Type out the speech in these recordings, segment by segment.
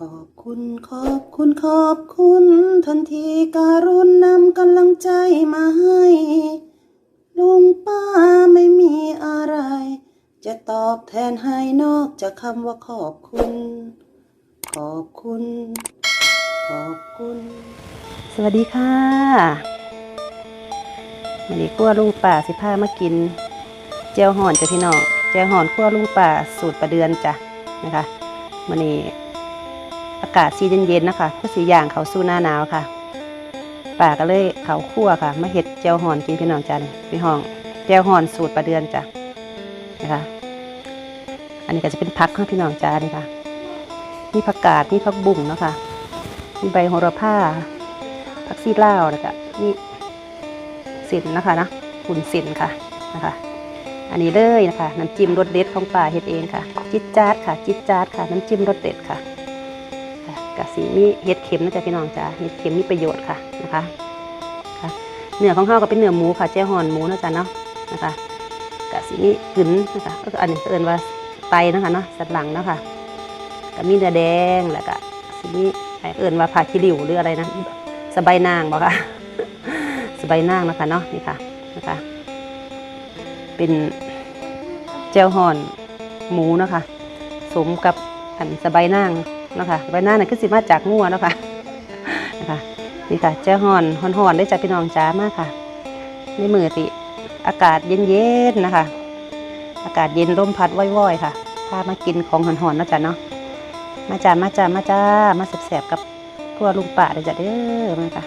ขอบคุณขอบคุณขอบคุณทันทีการุณนำกำลังใจมาให้ลุงป้าไม่มีอะไร จะตอบแทนให้นอกจากคำว่าขอบคุณ ขอบคุณ ขอบคุณ สวัสดีค่ะวันนี้กั้วลุงป่าสิพามากินเจียวห่อนจ้ะพี่น้องเจียวห่อนขั้วลุงป่าสูตรประเดือนจ้ะนะคะวันนี้ อากาศสีเย็นๆนะคะก็สีอย่างเขาสู้หน้าหนาวค่ะป่าก็เลยเขาคั่วค่ะมาเห็ดเจียวห่อนกินพี่น้องจ้ะนี่พี่ห้องเจียวห่อนสูตรประเดือนจ้ะนะคะ อันนี้ก็จะเป็นพักของพี่น้องจ้านี่ค่ะมีผักกาดมีผักบุ้งเนาะค่ะมีใบโหระพาผักซีเลาแล้วก็นี่สินนะคะนะหุ่นสินค่ะนะคะ อันนี้เลยนะคะน้ำจิ้มรสเด็ดของป่าเฮ็ดเองค่ะ จิตจาดค่ะ จิตจาดค่ะ น้ำจิ้มรสเด็ดค่ะ กะสีมีเห็ดเข็มนะจ๊ะพี่น้องจ้าเห็ดเข็มมีประโยชน์ค่ะนะคะค่ะเนื้อของเขาวก็เป็นเนื้อหมูค่ะแจ้ห่อนหมูนะจ๊ะเนาะนะคะกะสีมีกึนนะคะก็คืออันนี้เอิ้นว่าไตนะคะเนาะสันหลังเนาะค่ะก็มีเนื้อแดงแล้วก็สีมีเอิ้นว่าผักขี้ริ้วหรืออะไรนะสบายนางบอกค่ะสบายนางนะคะเนาะนี่ค่ะนะคะเป็นเจลห่อนหมูนะคะ สมกับอันสบายนาง เนาะคะสบายนางนี่นคือสิมาจากงัวเนาะคะนะคะนี่ค่ะเจลห่อนห่อนได้จากพี่น้องจ้ามากค่ะ ในมือติอากาศเย็นๆนะคะ อากาศเย็นลมพัดว่อยๆค่ะพามากินของห่อนๆเนาะจ้ะเนาะมาจ้ามาจ้ามาจ้ามาแสบๆกับพวลุงป่าเดี๋ยจ้ะเด้อมาค่ะ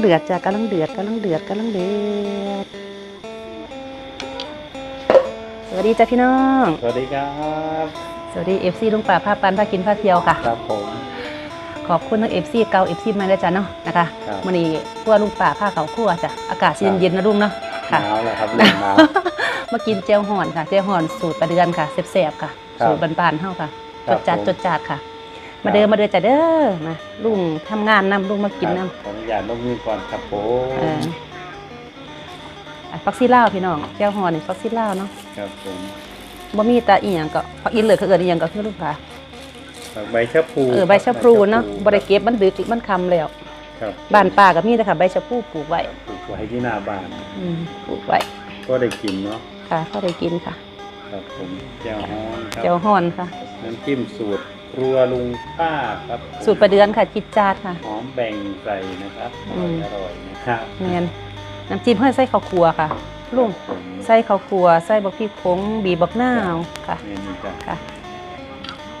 เดือดจ้ะกำลังเดือดกำลังเดือดกำลังเดือด สวัสดีจ้ะพี่น้อง สวัสดีครับสวัสดีเอฟซีลุงป่าพาปันพากินพาเที่ยวค่ะ ครับผม ขอบคุณทั้งเอฟซีเก่าเอฟซีใหม่ด้วยจ้ะเนาะนะคะครับ วันนี้พวกลุงป่าพาเขาคั่วจ้ะอากาศเย็นๆนะลุงเนาะหค่ะ นาวแล้วครับเริ่มหนาว มากินเจลห่อนค่ะ เจลห่อนสูตรประเดือนค่ะแซ่บๆค่ะ ครับสูตรบานๆเฮาค่ะคจรับดจัดผม จดจัดค่ะ มาเดินมาเดินจ้ะเด้อมาลุงทำงานนำลุงมากินครับนำขออนุญาตลงมือก่อนครับผมเอออะฟักซี่ลาวพี่น้องเจลห่อนนี่ฟักซี่ลาวเนาะครับผมบ่มีแต่อีหยังก็ผักอีเหลือเขาเอิ้นอีหยังก็คือลูกค่ะผักใบชะพูเออใบชะพลูเนาะบ่ได้เก็บมันดึกมันค่ำแล้วครับบ้านป้าก็มีแต่ค่ะใบชะพลูปลูกไว้ปลูกไว้ที่หน้าบ้านอืมปลูกไว้ก็ได้กินเนาะค่ะก็ได้กินค่ะ ครับผมแจ่วฮ้อนครับเจียวฮ้อนค่ะน้ำจิ้มสูตร ครัวลุงป้าครับสูตรประเดือนค่ะจิตจาดค่ะ หอมแบ่งใส่นะครับออร่อยอร่อยนะครับแม่นน้ำจิ้มเพื่อใส่ข้าวคั่วค่ะลุงครับผมใส่ข้าวคั่วใส่บักพริกผงบีบบักนาวค่ะเมนูจ้ะค่ะ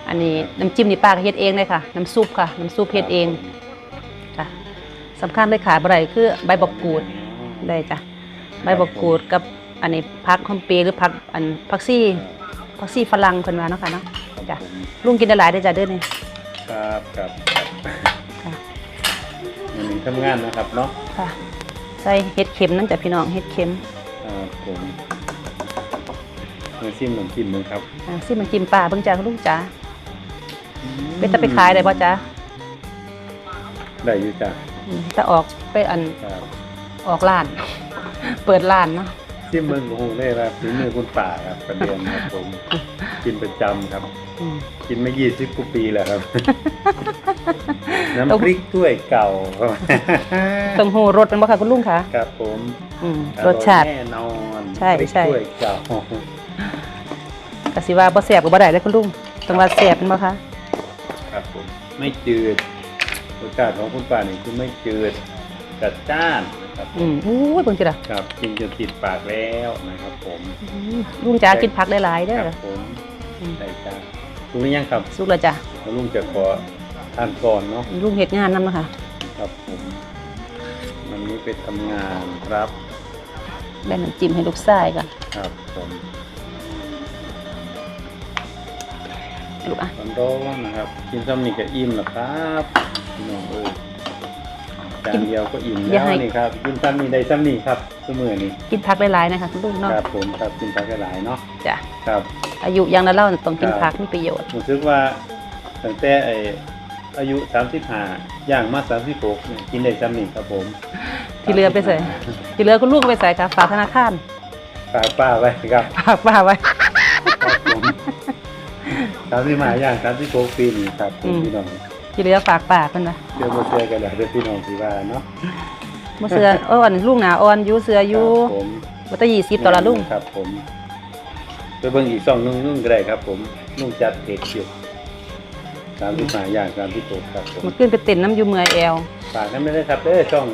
อันนี้น้ำจิ้มนี่ป้าก็เฮ็ดเองเลยค่ะ น้ำซุปค่ะ น้ำซุปเฮ็ดเองค่ะสำคัญเลยขาดบ่ได้คือใบบักกูดได้จ้ะใบบักกูดกับอันนี้ผักคอมเปหรือผักอันผักซี่ผักซี่ฝรั่งเพิ่นว่าเนาะค่ะเนาะ จ้ะครับผมลุงกินได้หลายได้อจ้ะเด้อนี่ครับครับครับค่ะวันนี้ทำงานนะครับเนาะค่ะใส่เห็ดเข็มนั่นจ้ะพี่น้องเห็ดเข็มครับผมมาชิมขนมจิ้มมึงครับอ่าซิมันจิ้มปลาเบิ่งจ้าลุงจ๋าเป็นตะไปขายได้บ่จ๊ะได้อยู่จ้ะอืมถ้าออกไปอันครับออกร้าน เปิดร้านเนาะ ชิมมึงโอ้โหได้ครับฝีมือคุณป่าครับประเดือนครับผมกินประจำครับอืมกินมา20กว่าปีแล้วครับ น้ำพริกถ้วยเก่าครับต้องหูรสเป็นบ่ค่ะคุณลุงคะครับผมอืมรสชาติออยแน่นอนใช่พริกใช่ถ้วยเก่าก็สิว่าบ่แซ่บก็บ่ได้เลยคุณลุงต้องว่าแซ่บเป็นบ่คะครับผมไม่จืดรสชาติของคุณป่านี่คือไม่จืดจัดจ้านนะ ครับอืมอู้ยเบิ่งจิล่ะครับกินจนติดปากแล้วนะครับผมอืมลุงจ๋ากินผักหลายๆเด้คอรับผมอืมได้จ้าลุงนี่ยังครับสุกแล้วจ้ะแล้วลุงจะขอทานก่อนเนาะลุงเฮ็ดงานนำเนาะค่ะครับผมวันนี้ไปทำงานครับแบ่งน้ำจิ้มให้ลูกชายก่อนครับผมให้ลูกอะ ร้อนๆนะครับ กินซ้ำนี่ก็อิ่มแล้วครับพี่น้องเอ้ย จานเดียวก็อิ่มแล้วนี่ครับกินซ้ำนี่ได้ซ้ำนี่ครับเสมอนี่กินผักหลายๆนะคะคุณลุงเนาะครับผมครับกินผักหลายๆเนาะจ้ะครับอายุยังละเล่าต้องกินครับผักมีประโยชน์รู้สึกว่าตั้งแต่ไออายุ35ย่างมา36เนี่ยกินได้ซ้ำนี่ครับผมที่เหลือไปใส่ที่เหลือคุณลุงก็ไปใส่ค่ะฝากธนาคารฝากป้าไว้ครับฝากป้าไว้ครับผมสามสิบห้าย่างสามสิบหกปีนี่ครับผมอืมพี่น้อง ที่เหลือฝากป้าเพิ่นนะเจอมาเจอกันแล้วเด้อพี่น้องสิว่าเนาะบ่เสืออ้อนลุงหนาอ่อนอยู่เสืออยู่ครับผมบ่ตะ20ต่อละลุงครับผมไปเบิ่งอีกสองนุ่งนุ่งก็ได้ครับ ผมนุ่งจัดเผ็ดอยู่สามสิบห้าย่างสามสิบหกครับผม มันขึ้นไปเต้นน้ำอยู่เมื่อยแอว ฝากน้ำแน่ด้วยครับเด้อช่อง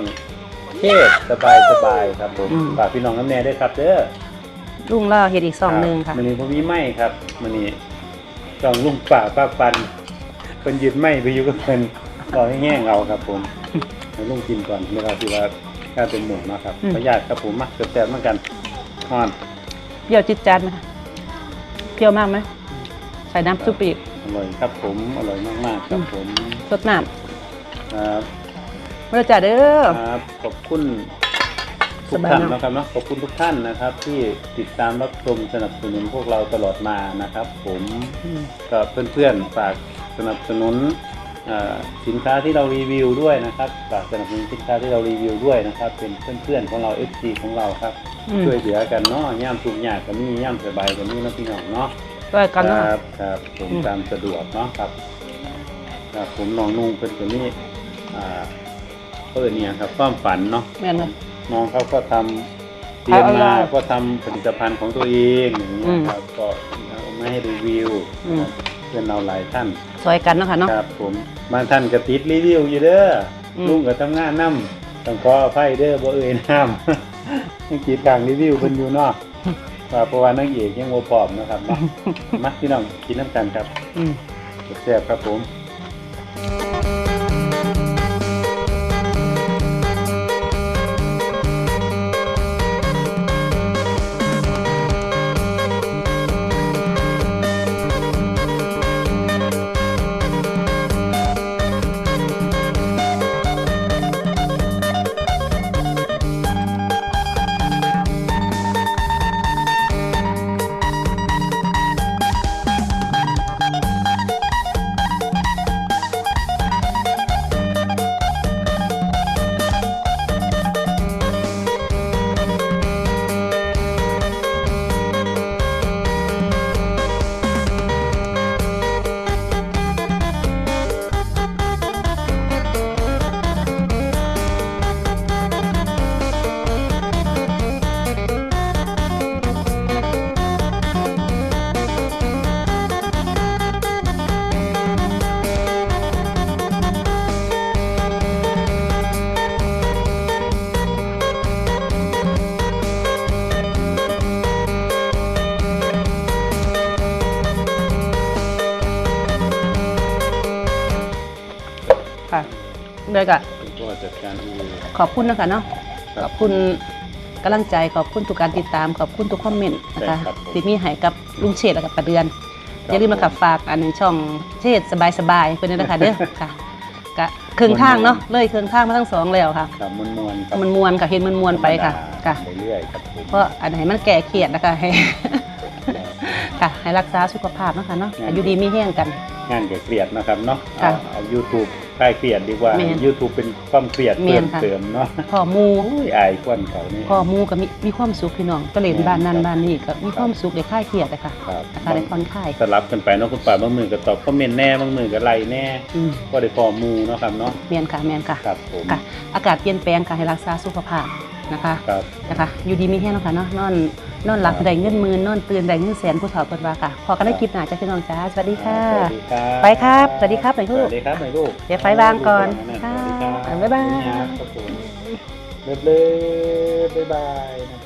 เทศสบายสบายครับผมอืม ฝากพี่น้องน้ำแน่ด้วยครับเด้อลุงเล่าเฮ็ดอีกซองหนึงค่ะ มันนี้ผมมีไม้ครับมันนี้ช่องลุงป่าป้าปัน เป็นยืดไม้ไปอยู่กับเพิ่นรอให้แง่งเอาครับ ผมให้ลุงกินก่อนเวลาที่ว่าถ้าเป็นหมูนะครับอืมขออนุญาตครับผมมาแซ่บๆเหมือนกันฮอนเปรี้ยวจิตจัดไหมคะเปรี้ยวมากไหมใส่น้ำซุปอีกอร่อยครับผมอร่อยมากๆครับผมสดน้ครับำมาจ้าเด้อ ครับขอบคุณทุสกบายท่านเนอะนะครับเนาะขอบคุณทุกท่านนะครับ ที่ติดตามรับชมสนับสนุนพวกเราตลอดมานะครับ ผม อืม ก็เพื่อนๆฝาก สนับสนุนอ่าสินค้าที่เรารีวิวด้วยนะครับฝากสนับสนุนสินค้าที่เรารีวิวด้วยนะครับ เป็นเพื่อนๆของเรา FC ของเราครับอืมช่วยเหลือกันเนาะย่ามทุกข์ยากกันนี่ย่ามสบายกันนี่นะพี่น้องเนาะช่วยกันคเนาะรับครับผมอืมตามสะดวกเนาะครับครับผมน้องนุ่งเป็นคนนี้อ่าเปิดเนี่ยครับความฝันเนาะแม่นไหมน้องเขาก็ทำเรียนเอามาเอาก็ทำผลิตภัณฑ์ของตัวเองอย่างเงี้อืยมครับก็เอามาให้รีวิวอืม เพื่อนเราหลายท่านช่วยกันเนาะค่ะเนาะ ครับผมบางท่านก็ติดรีวิวอยู่เด้ออม ลุงก็ทำงานนํต้องขออภัยเด้อบ่เอ่ยน้ำยังกีดกลางรีวิวเพิ่นอยู่เนาะว่าเพราะว่านางเอกยังบ่พร้อมนะครับเนาะ มาพี่น้องกินน้ำกันครับอืม แซ่บครับผม เลยก็ก็จัดการรีวิวขอบคุณนะคะเนาะครับขอบคุณกำลังใจขอบคุณทุกการติดตามขอบคุณทุกคอมเมนต์นะคะใช่ครับผมที่มีให้กับลุงเชษและกับประเดือน ครับอย่าลืมมาขับฝากอันหนึ่งช่องเชษสบายๆเพื่อนนะคะเด้อ ค่ะกะเครื่องทางเนาะเลยเครื่องทางมาทั้งสองแล้วค่ะ ครับมวนๆครับมันมวนค่ะเห็นมันมวนไปค่ะค่ะ ไปเรื่อยครับผมเพราะอันไหนมันแก่เขียดนะคะให้ ค่ะ ให้รักษาสุขภาพเนาะคะเนาะอายุดีมีแห้งกัน งานก็เครียดนะครับเนาะค่ะ เอาเอา YouTube คลายเครียดดีกว่า แม่น YouTube เป็นความเครียดแม่เพิ่นมค่ะ เติมเนาะพ่อหมูโอ้ยอายควนเขานี่ พ่อหมูก็มีมีความสุขพี่น้องก็เล่นบ้านนั่นบ้านนี่ก็มีความสุขได้คลายเครียดนะคะครับ นะคะได้ผ่อนคลายสลับกันไปเนาะคุณป่าบางมือก็ตอบคอมเมนต์แน่บางมือก็ไล่แน่อืมก็ได้พอหมูเนาะครับเนาะเมียนค่ะเมียนค่ะ ครับผมค่ะ อากาศเปลี่ยนแปลงค่ะให้รักษาสุขภาพนะคะครับ นะคะ อยู่ดีมีแห้งเนาะค่ะเนาะนอน นอนหลับครับได้เงินหมื่นนอนตื่นได้เงินแสนผู้เฒ่าเปิดว่าค่ะพอกันได้คลิปหน้าจ้าพี่น้องจ้าสวัสดีค่ะ สวัสดีครับไปครับสวัสดีครับหน่อยลูกสวัสดีครับหน่อยลูกเดี๋ยวไฟวางก่อนสวัสดีค่ะครับบ๊ายบายครับผมเลิฟเลิฟบ๊ายบายนะครับ